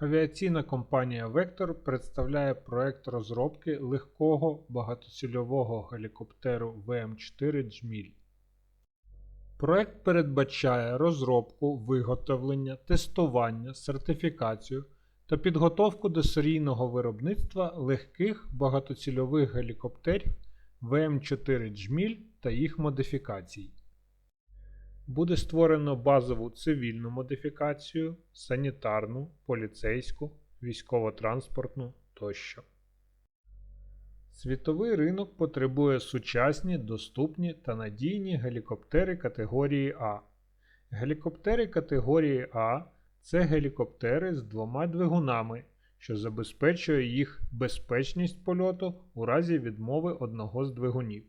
Авіаційна компанія Vector представляє проект розробки легкого багатоцільового гелікоптеру ВМ4 Джміль. Проект передбачає розробку, виготовлення, тестування, сертифікацію та підготовку до серійного виробництва легких багатоцільових гелікоптерів ВМ4 Джміль та їх модифікацій. Буде створено базову цивільну модифікацію, санітарну, поліцейську, військово-транспортну тощо. Світовий ринок потребує сучасні, доступні та надійні гелікоптери категорії А. Гелікоптери категорії А це гелікоптери з двома двигунами, що забезпечує їх безпечність польоту у разі відмови одного з двигунів.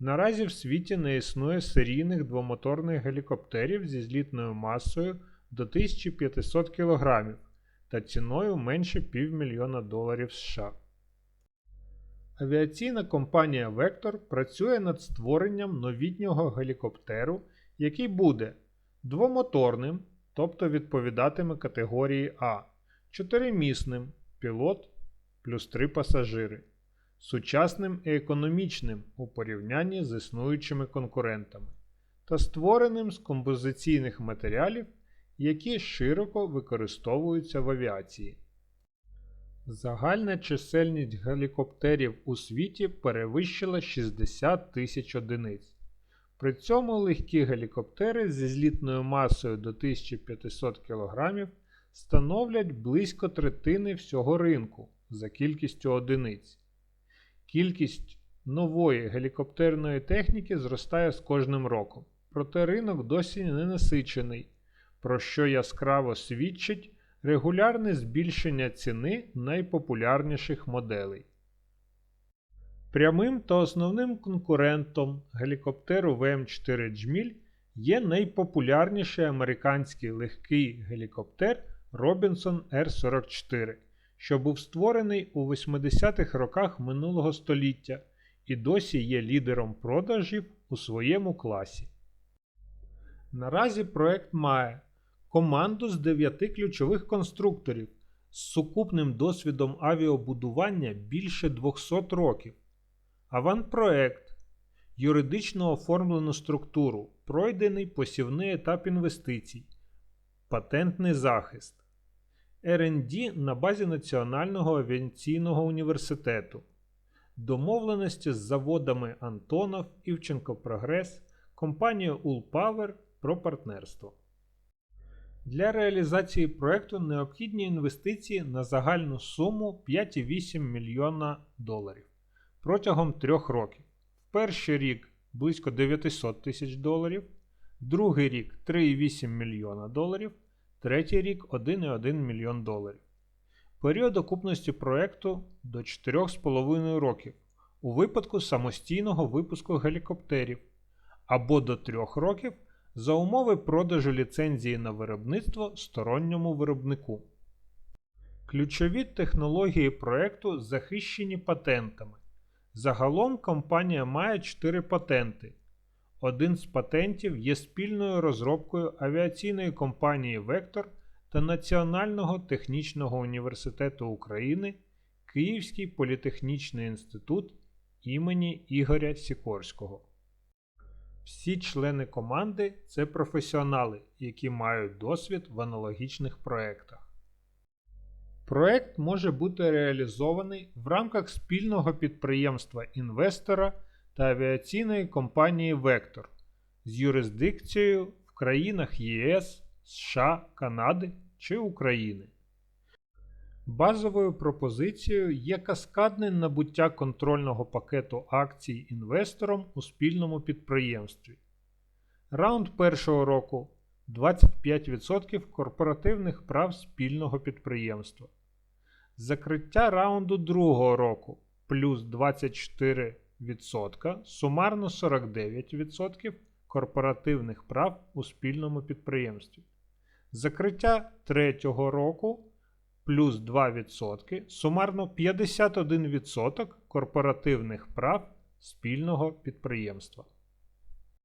Наразі в світі не існує серійних двомоторних гелікоптерів зі злітною масою до 1500 кг та ціною менше півмільйона доларів США. Авіаційна компанія Vector працює над створенням новітнього гелікоптеру, який буде двомоторним, тобто відповідатиме категорії А, чотиримісним пілот плюс 3 пасажири сучасним і економічним у порівнянні з існуючими конкурентами та створеним з композиційних матеріалів, які широко використовуються в авіації. Загальна чисельність гелікоптерів у світі перевищила 60 тисяч одиниць. При цьому легкі гелікоптери зі злітною масою до 1500 кг становлять близько третини всього ринку за кількістю одиниць. Кількість нової гелікоптерної техніки зростає з кожним роком, проте ринок досі не насичений, про що яскраво свідчить регулярне збільшення ціни найпопулярніших моделей. Прямим та основним конкурентом гелікоптеру ВМ4 Джміль є найпопулярніший американський легкий гелікоптер Robinson R44 що був створений у 80-х роках минулого століття і досі є лідером продажів у своєму класі. Наразі проект має команду з 9 ключових конструкторів з сукупним досвідом авіабудування більше 200 років, аванпроект, юридично оформлену структуру, пройдений посівний етап інвестицій, патентний захист. R&D на базі Національного авіаційного університету, домовленості з заводами Антонов, Івченко Прогрес, компанією Улпавер про партнерство. Для реалізації проєкту необхідні інвестиції на загальну суму 5,8 мільйона доларів протягом трьох років. В перший рік близько 900 тисяч доларів, другий рік 3,8 мільйона доларів третій рік 1,1 мільйон доларів. Період окупності проєкту до 4,5 років у випадку самостійного випуску гелікоптерів або до 3 років за умови продажу ліцензії на виробництво сторонньому виробнику. Ключові технології проєкту захищені патентами. Загалом компанія має 4 патенти. Один з патентів є спільною розробкою авіаційної компанії Вектор та Національного технічного університету України Київський політехнічний інститут імені Ігоря Сікорського. Всі члени команди це професіонали, які мають досвід в аналогічних проєктах. Проєкт може бути реалізований в рамках спільного підприємства інвестора та авіаційної компанії Вектор з юрисдикцією в країнах ЄС, США, Канади чи України. Базовою пропозицією є каскадне набуття контрольного пакету акцій інвестором у спільному підприємстві. Раунд першого року 25% корпоративних прав спільного підприємства. Закриття раунду другого року плюс 24% сумарно 49% корпоративних прав у спільному підприємстві. Закриття третього року плюс 2%, сумарно 51% корпоративних прав спільного підприємства.